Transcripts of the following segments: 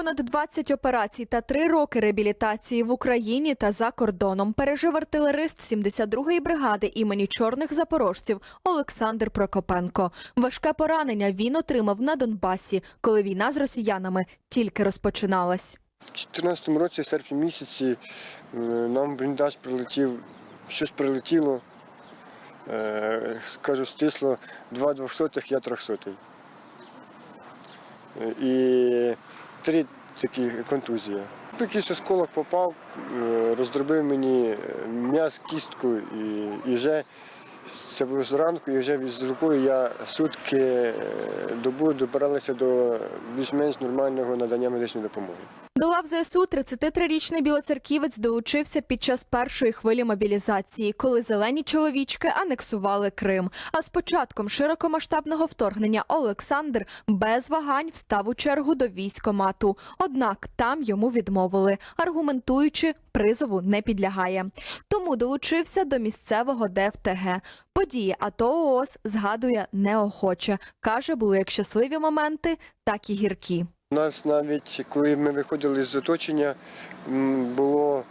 Понад 20 операцій та 3 роки реабілітації в Україні та за кордоном пережив артилерист 72-ї бригади імені чорних запорожців Олександр Прокопенко. Важке поранення він отримав на Донбасі, коли війна з росіянами тільки розпочиналась. В 2014 році, в серпні місяці, е, нам бліндаж прилетів, щось прилетіло, е, скажу стисло, два двохсотих, я трьохсотий. Е, І три такі контузії. Якийсь осколок попав, е, роздробив мені е, м'яз, кістку і, і вже це було зранку, і вже з рукою я сутки е, добу добиралися до більш-менш нормального надання медичної допомоги. До лав ЗСУ 33-річний білоцерківець долучився під час першої хвилі мобілізації, коли зелені чоловічки анексували Крим. А з початком широкомасштабного вторгнення Олександр без вагань встав у чергу до військомату. Однак там йому відмовили, аргументуючи, призову не підлягає. Тому долучився до місцевого ДФТГ. Події АТО ООС згадує неохоче. Каже, були як щасливі моменти, так і гіркі. У нас навіть коли ми виходили з оточення, було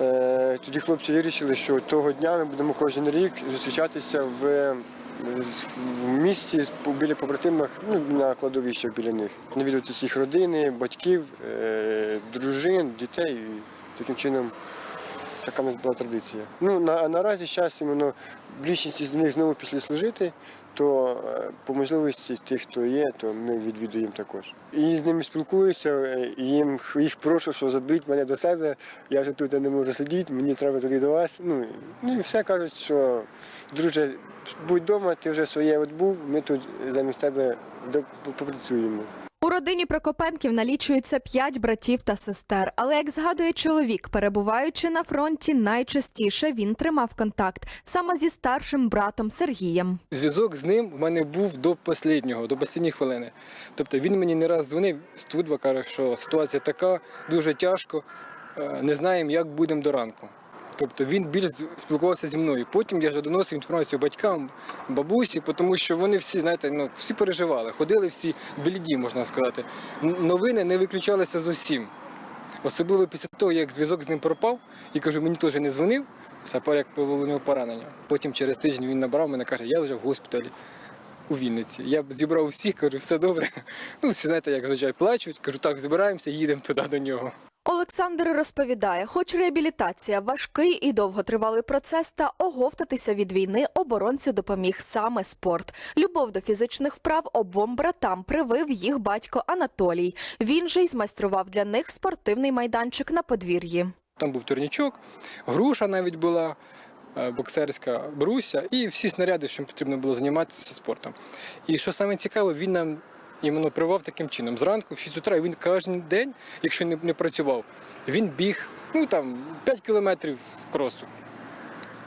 е, тоді хлопці вирішили, що того дня ми будемо кожен рік зустрічатися в, в місті біля побратимах, ну, на кладовищах біля них. Навідуватися їх родини, батьків, е, дружин, дітей. І таким чином така в нас була традиція. Ну, на, наразі зараз іменно більшість з них знову пішли служити, то е, по можливості тих, хто є, то ми відвідуємо також. І з ними спілкуюся, е, їм їх прошу, що заберіть мене до себе, я вже тут не можу сидіти, мені треба туди до вас. Ну, ну і все кажуть, що друже, будь вдома, ти вже своє от ми тут замість тебе попрацюємо. У родині Прокопенків налічується п'ять братів та сестер. Але як згадує чоловік, перебуваючи на фронті, найчастіше він тримав контакт саме зі старшим братом Сергієм. Зв'язок з ним в мене був до останнього, до останньої хвилини. Тобто він мені не раз дзвонив з Тудва, каже, що ситуація така, дуже тяжко, е, не знаємо, як будемо до ранку. Тобто він більш спілкувався зі мною. Потім я вже доносив інформацію батькам, бабусі, тому що вони всі, знаєте, ну, всі переживали, ходили всі бліді, можна сказати. Новини не виключалися зовсім. Особливо після того, як зв'язок з ним пропав, і кажу, мені теж не дзвонив, сапер як у нього поранення. Потім через тиждень він набрав мене, каже, я вже в госпіталі у Вінниці. Я зібрав всіх, кажу, все добре. Ну, всі знаєте, як зазвичай плачуть. Кажу, так, збираємося, їдемо туди до нього. Олександр розповідає, хоч реабілітація важкий і довготривалий процес, та оговтатися від війни оборонцю допоміг саме спорт. Любов до фізичних вправ обом братам привив їх батько Анатолій. Він же й змайстрував для них спортивний майданчик на подвір'ї. Там був турнічок, груша навіть була, е, боксерська бруся і всі снаряди, що потрібно було займатися спортом. І що саме цікаве, він нам іменно привав таким чином. Зранку, в 6 утра, він кожен день, якщо не, не працював, він біг ну там 5 кілометрів кросу.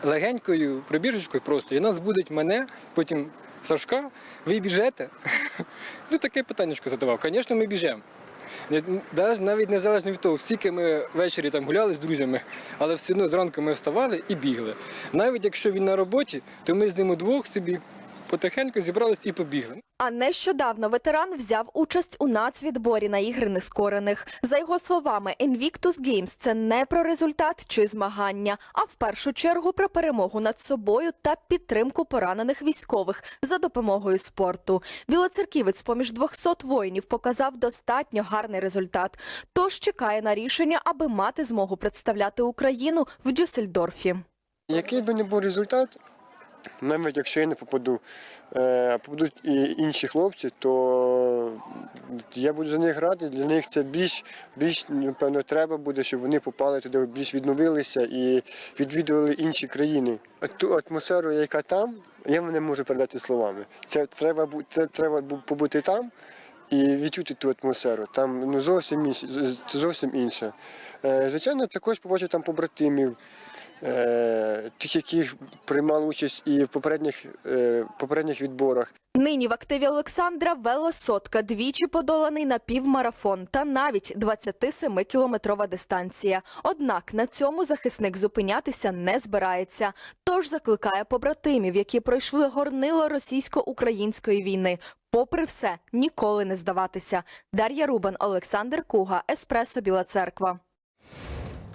Легенькою пробіжечкою просто. І нас будуть мене, потім Сашка, ви біжете? Ну таке питання задавав. Звісно, ми біжемо. Навіть- незалежно від того, скільки ми ввечері там гуляли з друзями, але все одно зранку ми вставали і бігли. Навіть якщо він на роботі, то ми з ним удвох собі потихеньку зібралися і побігли. А нещодавно ветеран взяв участь у нацвідборі на ігри нескорених. За його словами, Invictus Games – це не про результат чи змагання, а в першу чергу про перемогу над собою та підтримку поранених військових за допомогою спорту. Білоцерківець поміж 200 воїнів показав достатньо гарний результат. Тож чекає на рішення, аби мати змогу представляти Україну в Дюссельдорфі. Який би не був результат, навіть якщо я не попаду, е, а попадуть і інші хлопці, то я буду за них грати. Для них це більш, більш напевно, треба буде, щоб вони попали туди, більш відновилися і відвідували інші країни. А Ту атмосферу, яка там, я не можу передати словами. Це треба, це треба побути там. І відчути ту атмосферу. Там ну, зовсім інше, зовсім інше. Е, звичайно, також побачив там побратимів, е, тих, які приймали участь і в попередніх, е, попередніх відборах. Нині в активі Олександра велосотка, двічі подоланий напівмарафон та навіть 27-кілометрова дистанція. Однак на цьому захисник зупинятися не збирається. Тож закликає побратимів, які пройшли горнило російсько-української війни, Попри все, ніколи не здаватися. Дар'я Рубан, Олександр Куга, Еспресо Біла Церква.